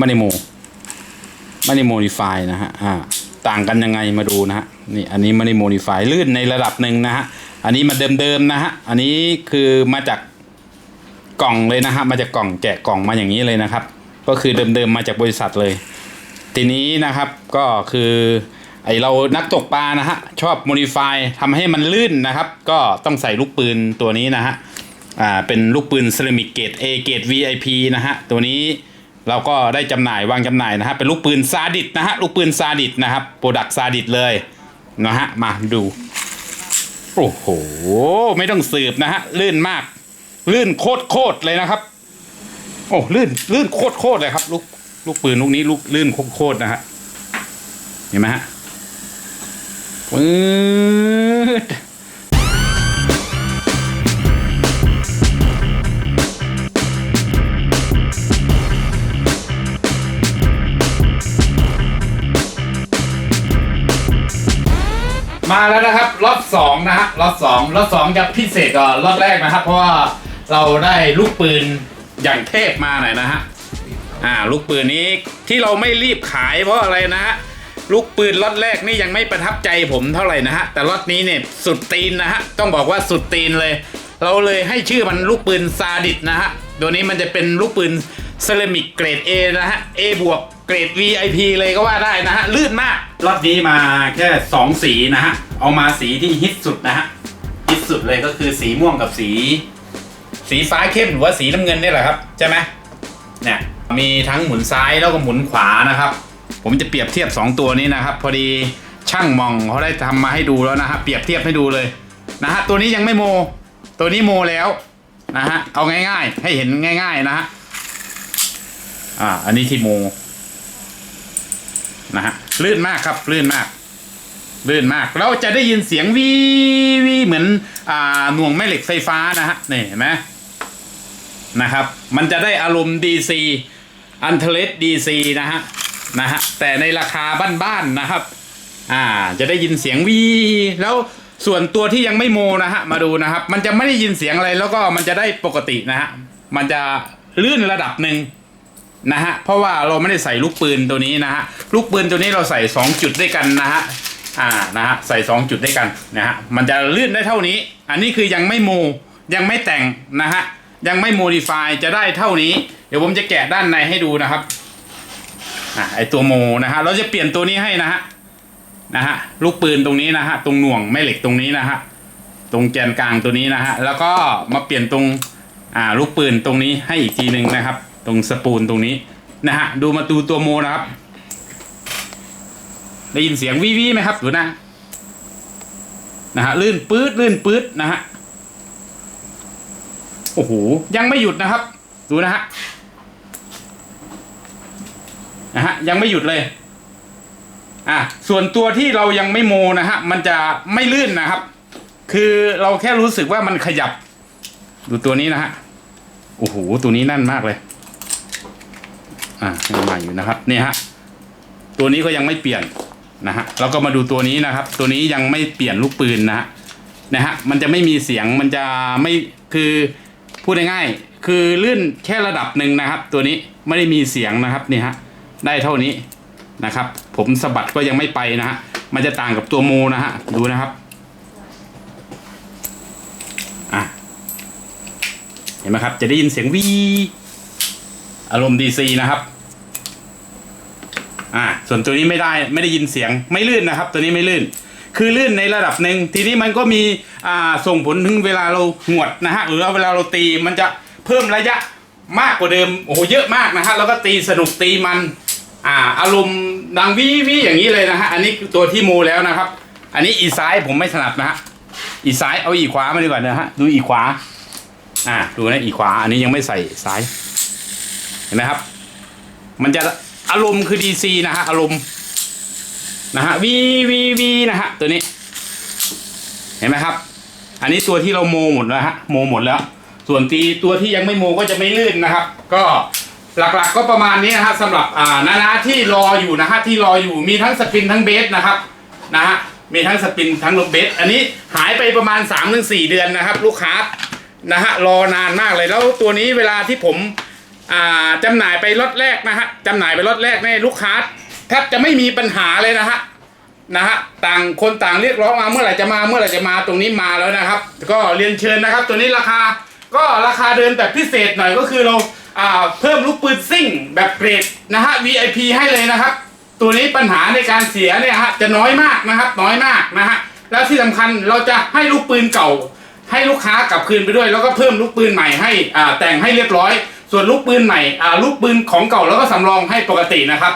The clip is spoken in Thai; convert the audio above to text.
ม่ได้โมม่ได้โมดิฟายนะฮะอ่าต่างกันยังไงมาดูนะฮะนี่อันนี้ม่ได้โมดิฟายลื่นในระดับหนึ่งนะฮะอันนี้มาเดิมๆนะฮะอันนี้คือมาจากกล่องเลยนะฮะมาจากกล่องแกะกล่องมาอย่างนี้เลยนะครับ ก็คือเดิมๆมาจากบริษัทเลย ทีนี้นะครับก็คือไอเรานักตกปลานะฮะชอบโมดิฟายทำให้มันลื่นนะครับ ก็ต้องใส่ลูกปืนตัวนี้นะฮะอ่าเป็นลูกปืนเซรามิกเกรด A เกรด VIP นะฮะตัวนี้ เราก็ได้จำหน่ายวางจำหน่ายนะฮะเป็นลูกปืนซาดิสนะฮะลูกปืนซาดิสนะครับโปรดักซาดิสเลยนะฮะมาดูโอ้โหไม่ต้องสืบนะฮะลื่นมาก ลื่นโคตรโคตรเลยนะครับ โอ้ลื่นลื่นโคตรโคตรเลยครับ ลูกลูกปืนลูกนี้ลูกลื่นโคตรโคตรนะฮะเห็นไหมฮะปื๊ด มาแล้วนะครับรอบสองนะฮะรอบสองรอบสองจะพิเศษกว่ารอบแรกนะครับ เพราะว่าเราได้ลูกปืนอย่างเทพมาหน่อยนะฮะอ่าลูกปืนนี้ที่เราไม่รีบขายเพราะอะไรนะฮะลูกปืนล็อตแรกนี่ยังไม่ประทับใจผมเท่าไหร่นะฮะแต่ล็อตนี้เนี่ยสุดตีนนะฮะต้องบอกว่าสุดตีนเลย เราเลยให้ชื่อมันลูกปืนซาดิสนะฮะตัวนี้มันจะเป็นลูกปืนเซรามิกเกรด A นะฮะ A บวก เกรด VIP เลยก็ว่าได้นะฮะ ลื่นมากล็อตนี้มาแค่สองสีนะฮะ เอามาสีที่ฮิตสุดนะฮะ ฮิตสุดเลยก็คือสีม่วงกับสี สีฟ้าเข้มหรือว่าสีน้ำเงินนี่แหละครับ ใช่ไหมเนี่ยมีทั้งหมุนซ้ายแล้วก็หมุนขวานะครับ ผมจะเปรียบเทียบ 2 ตัวนี้นะครับ พอดีช่างมองเขาได้ทำมาให้ดูแล้วนะฮะเปรียบเทียบให้ดูเลยนะฮะตัวนี้ยังไม่โม ตัวนี้โมแล้วนะฮะเอาง่ายๆ ให้เห็นง่าย ๆนะฮะอ่าอันนี้ที่โม นะฮะลื่นมากครับลื่นมากลื่นมาก เราจะได้ยินเสียงวีวีเหมือนอ่าหน่วงแม่เหล็กไฟฟ้านะฮะนี่เห็นไหมนะครับ มันจะได้อารมณ์ DC อันเทเลส DC นะฮะนะฮะแต่ในราคาบ้านๆนะครับ อ่าจะได้ยินเสียงวีแล้วส่วนตัวที่ยังไม่โมนะฮะมาดูนะครับ มันจะไม่ได้ยินเสียงอะไรแล้วก็มันจะได้ปกตินะฮะมันจะลื่นระดับหนึ่ง นะฮะเพราะว่าเราไม่ได้ใส่ลูกปืนตัวนี้นะฮะลูกปืนตัวนี้เราใส่ 2 จุดด้วยกันนะฮะอ่านะฮะใส่ 2 จุดด้วยกันนะฮะมันจะลื่นได้เท่านี้ อันนี้คือยังไม่โมยังไม่แต่งนะฮะยังไม่โมดิฟายจะได้เท่านี้ เดี๋ยวผมจะแกะด้านในให้ดูนะครับอะไอตัวโมนะฮะเราจะเปลี่ยนตัวนี้ให้นะฮะนะฮะลูกปืนตรงนี้นะฮะตรงหน่วงแม่เหล็กตรงนี้นะฮะตรงแกนกลางตัวนี้นะฮะแล้วก็มาเปลี่ยนตรงอ่าลูกปืนตรงนี้ให้อีกทีหนึ่งนะครับ ตรงสปูลตรงนี้นะฮะดูมาดูตัวโมนะครับ ได้ยินเสียงวิวิไหมครับดูนะนะฮะลื่นปื๊ดลื่นปื๊ดนะฮะโอ้โหยังไม่หยุดนะครับ ดูนะฮะนะฮะยังไม่หยุดเลยอะส่วนตัวที่เรายังไม่โมนะฮะมันจะไม่ลื่นนะครับ คือเราแค่รู้สึกว่ามันขยับ ดูตัวนี้นะฮะโอ้โหตัวนี้แน่นมากเลย อะยังใหม่อยู่นะครับนี่ฮะตัวนี้ก็ยังไม่เปลี่ยนนะฮะเราก็มาดูตัวนี้นะครับ ตัวนี้ยังไม่เปลี่ยนลูกปืนนะฮะนะฮะมันจะไม่มีเสียงมันจะไม่คือพูดง่ายๆคือลื่นแค่ระดับหนึ่งนะครับ ตัวนี้ไม่ได้มีเสียงนะครับนี่ฮะได้เท่านี้นะครับ ผมสะบัดก็ยังไม่ไปนะฮะมันจะต่างกับตัวโมนะฮะดูนะครับอะเห็นไหมครับจะได้ยินเสียงวี อารมณ์ดีซีนะครับ อ่า ส่วนตัวนี้ไม่ได้ไม่ได้ยินเสียงไม่ลื่นนะครับ ตัวนี้ไม่ลื่น คือลื่นในระดับหนึ่งทีนี้มันก็มีอ่าส่งผลถึงเวลาเราหวดนะฮะหรือว่าเวลาเราตีมันจะเพิ่มระยะมากกว่าเดิมโอ้โหเยอะมากนะฮะแล้วก็ตีสนุกตีมัน อ่า อารมณ์ดังวิวิอย่างนี้เลยนะฮะอันนี้ตัวที่โมแล้วนะครับ อันนี้อีซ้ายผมไม่ถนัดนะฮะอีซ้ายเอาอีขวามาดีกว่านะฮะดูอีขวา อ่าดูนะอีขวา อันนี้ยังไม่ใส่ซ้าย เห็นไหมครับ มันจะอารมณ์คือ DC นะฮะอารมณ์นะฮะวีวีวีนะฮะตัวนี้ เห็นไหมครับ อันนี้ตัวที่เราโมหมดแล้วฮะโมหมดแล้ว ส่วนตีตัวที่ยังไม่โมก็จะไม่ลื่นนะครับ ก็หลักๆก็ประมาณนี้นะฮะสำหรับอ่านานาที่รออยู่นะฮะที่รออยู่มีทั้งสปินทั้งเบสนะครับนะฮะมีทั้งสปินทั้งลมเบสอันนี้หายไปประมาณ3-4เดือนนะครับ ลูกค้านะฮะรอนานมากเลยแล้วตัวนี้เวลาที่ผม จำหน่ายไปล็อตแรกนะฮะจำหน่ายไปล็อตแรกเนี่ยลูกค้าแทบจะไม่มีปัญหาเลยนะฮะนะฮะต่างคนต่างเรียกร้องมาเมื่อไหร่จะมาเมื่อไหร่จะมาตรงนี้มาแล้วนะครับ ก็เรียนเชิญนะครับ ตัวนี้ราคาก็ราคาเดินแบบพิเศษหน่อยก็คือเราาเพิ่มลูกปืนซิ่งแบบเกรดนะฮะ VIP ให้เลยนะครับ ตัวนี้ปัญหาในการเสียเนี่ยฮะจะน้อยมากนะครับ น้อยมากนะฮะแล้วที่สำคัญเราจะให้ลูกปืนเก่า ให้ลูกค้ากลับคืนไปด้วย แล้วก็เพิ่มลูกปืนใหม่ให้แต่งให้เรียบร้อย ส่วนลูกปืนใหม่อ่าลูกปืนของเก่าแล้วก็สำรองให้ปกตินะครับ